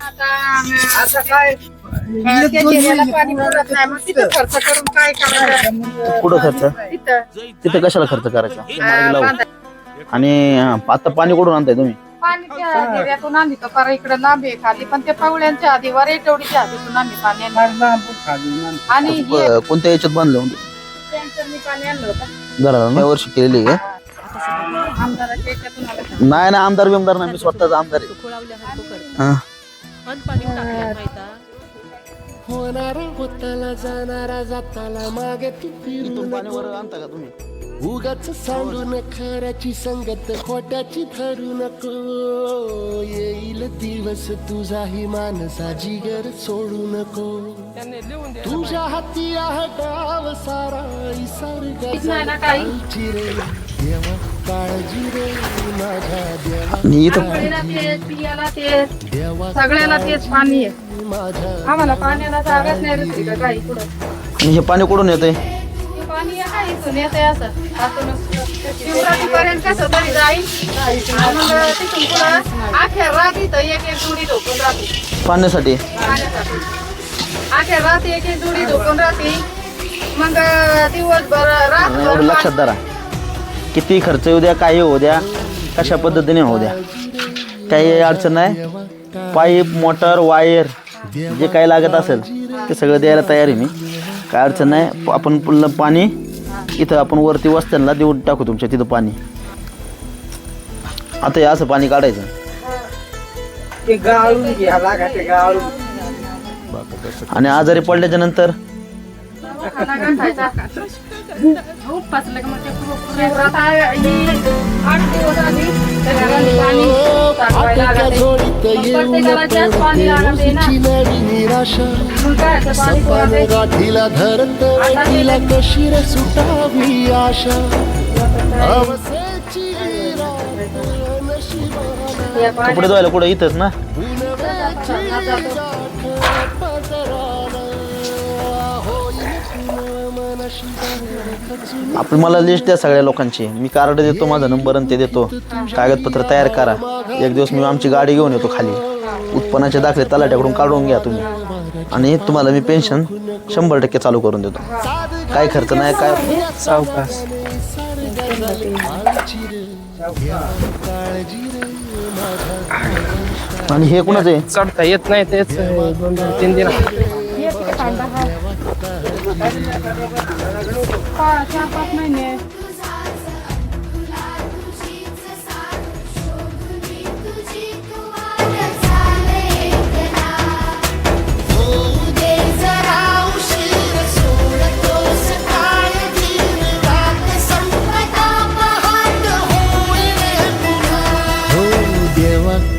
आता काय? त्याला पाणी पुरत नाही. मग तिथं खर्च करून काय करायचं कुठं खर्च? तिथं तिथं कशाला खर्च करायचा? मार्गी लावू. बांधा- आणि हा, आता पाणी कुठून आणताय तुम्ही? पाणी त्या करा इकडे लांब आहे खाली. पण ते पावळ्यांच्या आधी आधीतून आम्ही पाणी आणलं. आणि हे प- कोणत्या याच्यात बांधलं टँकरनी पाणी आणलं होतं. घराला ना? या वर्षी केलेली आहे आमदाराच्या याच्यातून आलं नाही ना आमदार बिमदार नाही. मी स्वतःच आमदार आहे. खोळावल्यासारखं करतं हा. अन पाणी टाकलं माहिता. होणारा होताला जाणारा जाताला मागे तू फिरून पाणी वर आणता का तुम्ही? उगाच सांडून खऱ्याची संगत खोट्याची धरू नको. येईल दिवस तुझाही मानसा जिगर सोडू नको. तुझ्या हाती आहे डाव सारा. सारखा रे. देवा काळजी रे माझ्या देवा. देवा सगळ्याला तेच पाणी आहे. आम्हाला पाण्याला जागाच नाही रस्ती का काही पुढं आणि हे पाणी कुठून येतंय? हे पाणी आहे इथून येतंय असं. कसं तरी जाईल आणि मग तिथून पुढं अखेर रात्री तर एक एक जुडी झोपून राहते. पाण्यासाठी? पाण्यासाठी. अखेर रात्री एक एक जुडी झोपून राहते. मग दिवसभर एवढं लक्षात धरा. किती खर्च येऊ द्या काही होऊ द्या कशा पद्धतीने होऊ द्या. काही अडचण नाही. पाईप मोटर वायर जे काही लागत असेल ते सगळं द्यायला तयार आहे मी. काय अडचण नाही. आपण पुन्हा पाणी इथं आपण वरती वस्त्यांना देऊन टाकू तुमच्या तिथं पाणी. आता हे असं पाणी काढायचं ते गाळून घ्या लागा ते गाळून आणि आजारी पडल्याच्या नंतर ही. गाठीला धरत तिला कशी रे सुटावी आशा कपडे धुवायला कुठं? इथंच ना? आपण मला लिस्ट द्या सगळ्या लोकांची. मी कार्ड देतो माझा नंबर आणि ते देतो. कागदपत्र तयार करा. एक दिवस मी आमची गाडी घेऊन येतो खाली. उत्पन्नाचे दाखले तलाट्याकडून काढून घ्या तुम्ही. आणि तुम्हाला मी पेन्शन शंभर टक्के चालू करून देतो. काय खर्च नाही काय सावकाश. आणि हे कुणाचं आहे? चढता येत नाही तेच दोन दोन तीन दिन हे हा? चार पाच महिने.